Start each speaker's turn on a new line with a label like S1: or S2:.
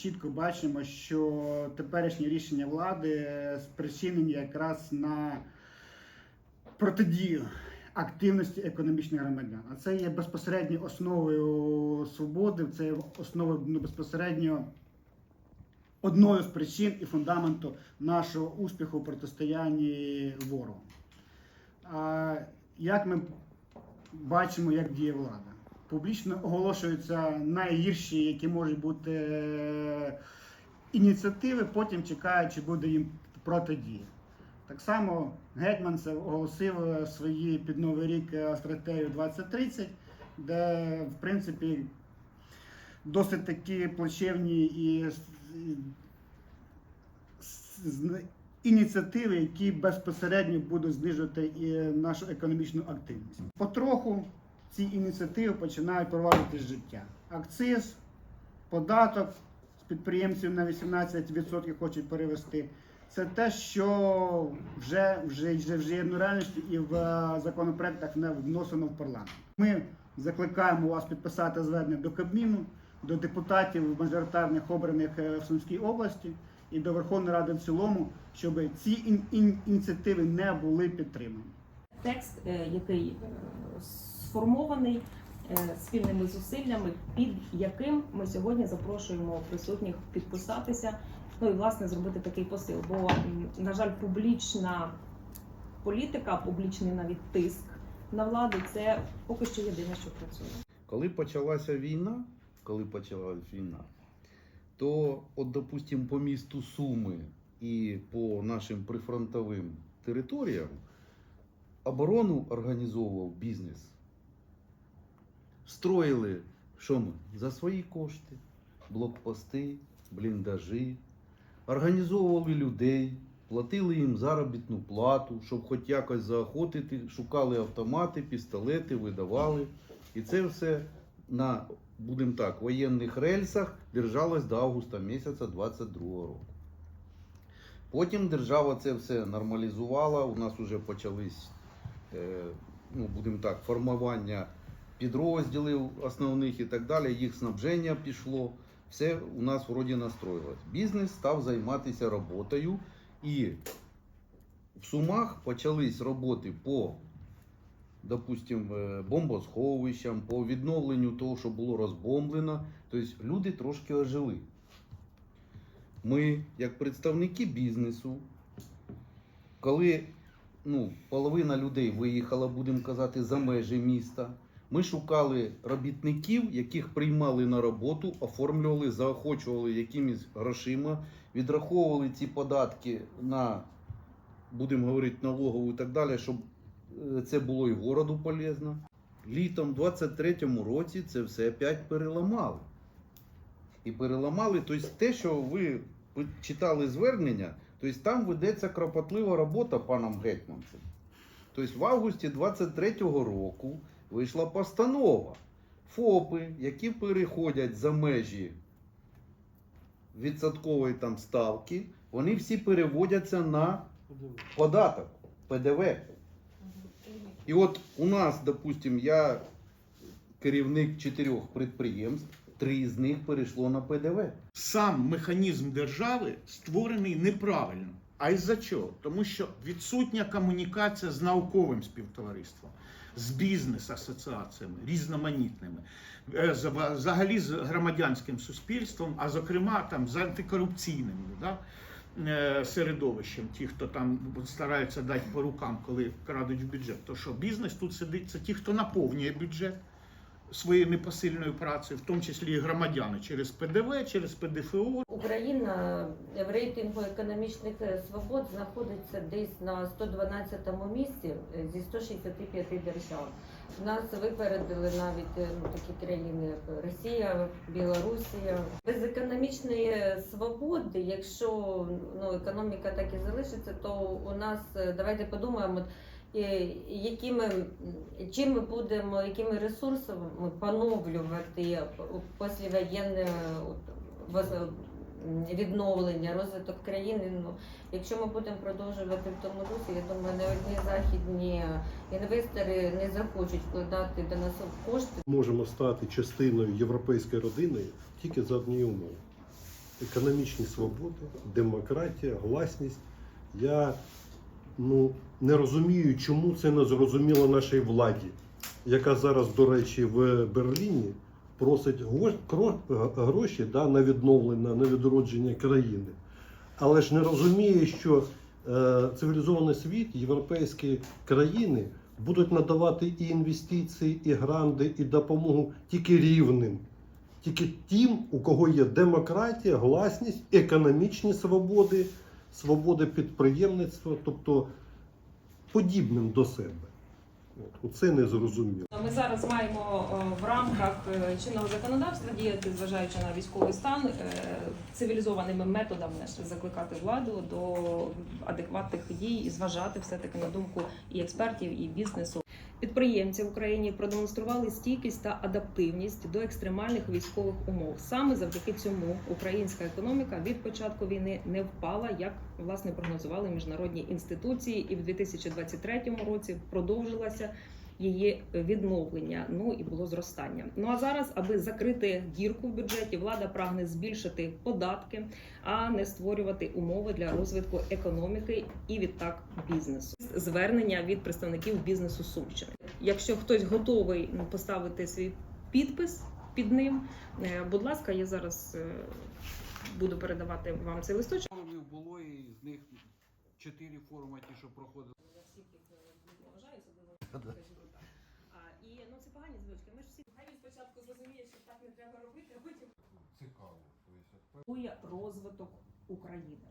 S1: Чітко бачимо, що теперішні рішення влади спричинені якраз на протидію активності економічних громадян. А це є безпосередньо основою свободи, це є основою ну, безпосередньо одною з причин і фундаменту нашого успіху у протистоянні ворогу. А як ми бачимо, як діє влада? Публічно оголошуються найгірші, які можуть бути е, ініціативи, потім чекають, чи буде їм протидія. Так само Гетьман це оголосив е, свої під Новий рік е, стратегію 2030, де, в принципі, досить такі плачевні і ініціативи, які безпосередньо будуть знижувати і нашу економічну активність. Потроху ці ініціативи починають проводити життя. Акциз, податок з підприємців на 18% хочуть перевести. Це те, що вже, вже, вже, вже є реальністю і в е, законопроектах не вносено в парламент. Ми закликаємо вас підписати звернення до Кабміну, до депутатів мажоритарних обраних е, в Сумській області і до Верховної Ради в цілому, щоб ці ін- ін- ініціативи не були підтримані.
S2: текст, е, який сформований е, спільними зусиллями, під яким ми сьогодні запрошуємо присутніх підписатися. Ну і власне зробити такий посил. Бо, на жаль, публічна політика, публічний навіть тиск на владу це поки що єдине, що працює.
S3: Коли почалася війна, коли почалась війна, то, от, допустим, по місту Суми і по нашим прифронтовим територіям оборону організовував бізнес. Строїли що ми? За свої кошти, блокпости, бліндажі, організовували людей, платили їм заробітну плату, щоб хоч якось заохотити, шукали автомати, пістолети, видавали. І це все на, будемо так, воєнних рельсах держалось до августа місяця 22 року. Потім держава це все нормалізувала. У нас вже почались, е, ну, будемо так, формування підрозділів основних і так далі. Їх снабження пішло. Все у нас вроді настроїлось. Бізнес став займатися роботою, і в Сумах почались роботи по допустим, е, бомбосховищам, по відновленню того, що було розбомблено. Тобто люди трошки ожили. Ми, як представники бізнесу, коли ну, половина людей виїхала, будемо казати, за межі міста, ми шукали робітників, яких приймали на роботу, оформлювали, заохочували якимись грошима, відраховували ці податки на, будемо говорити, налогову і так далі, щоб е, це було і городу полезно. Літом 23-му році це все опять переламали. І переламали, тобто те, що ви читали звернення, тобто там ведеться кропотлива робота паном Гетьманцем. Тобто в августі 23-го року вийшла постанова. ФОПи, які переходять за межі відсоткової там ставки, вони всі переводяться на податок ПДВ. І от у нас, допустим, я керівник чотирьох підприємств, три з них перейшло на ПДВ.
S4: сам механізм держави створений неправильно. А із-за чого? Тому що відсутня комунікація з науковим співтовариством, з бізнес-асоціаціями різноманітними, е, взагалі з громадянським суспільством, а зокрема там з антикорупційним да, е, середовищем, ті, хто там стараються дати по рукам, коли крадуть в бюджет. То що бізнес тут сидить, це ті, хто наповнює бюджет своєю непосильною працею, в тому числі і громадяни через ПДВ, через ПДФО.
S5: Україна в рейтингу економічних е, свобод знаходиться десь на 112 місці е, зі 165 держав. Нас випередили навіть е, ну, такі країни, як Росія, Білорусія. Без економічної свободи, якщо ну, економіка так і залишиться, то у нас давайте подумаємо. Е, Якими чим ми будемо, якими ресурсами поновлювати воз- м, відновлення, розвиток країни. Ну, якщо ми будемо продовжувати в тому дусі, я думаю, не одні західні інвестори не захочуть вкладати до нас кошти.
S6: можемо стати частиною європейської родини тільки за однієї умови. економічні свободи, демократія, гласність. Я ну, не розумію, чому це не зрозуміло нашій владі, яка зараз, до речі, в Берліні просить гроші да, на відновлення, на відродження країни. Але ж не розуміє, що е, цивілізований світ, європейські країни будуть надавати і інвестиції, і гранди, і допомогу тільки рівним. Тільки тим, у кого є демократія, гласність, економічні свободи, свободи підприємництва, тобто подібним до себе. От, Оце не зрозуміло.
S2: Ми зараз маємо е, в рамках е, чинного законодавства діяти, зважаючи на військовий стан, е, цивілізованими методами закликати владу до адекватних дій і зважати все таки на думку і експертів, і бізнесу. Підприємці в Україні продемонстрували стійкість та адаптивність до екстремальних військових умов. Саме завдяки цьому українська економіка від початку війни не впала, як власне прогнозували міжнародні інституції, і в 2023 році продовжилася її відновлення. Ну і було зростання. Ну а зараз, аби закрити дірку в бюджеті, влада прагне збільшити податки, а не створювати умови для розвитку економіки і відтак бізнесу. Звернення від представників бізнесу Сумщини. Якщо хтось готовий поставити свій підпис під ним, е, будь ласка, я зараз е, буду передавати вам цей листочок.
S3: Форумів було і з них чотири форуми, ті, що проходили.
S2: Я всіх їх не вважаю, особливо і ну це погані звички. Ми ж всі хай він спочатку зрозуміє, що так не треба робити, а потім
S3: Цікаво.
S2: розвиток України.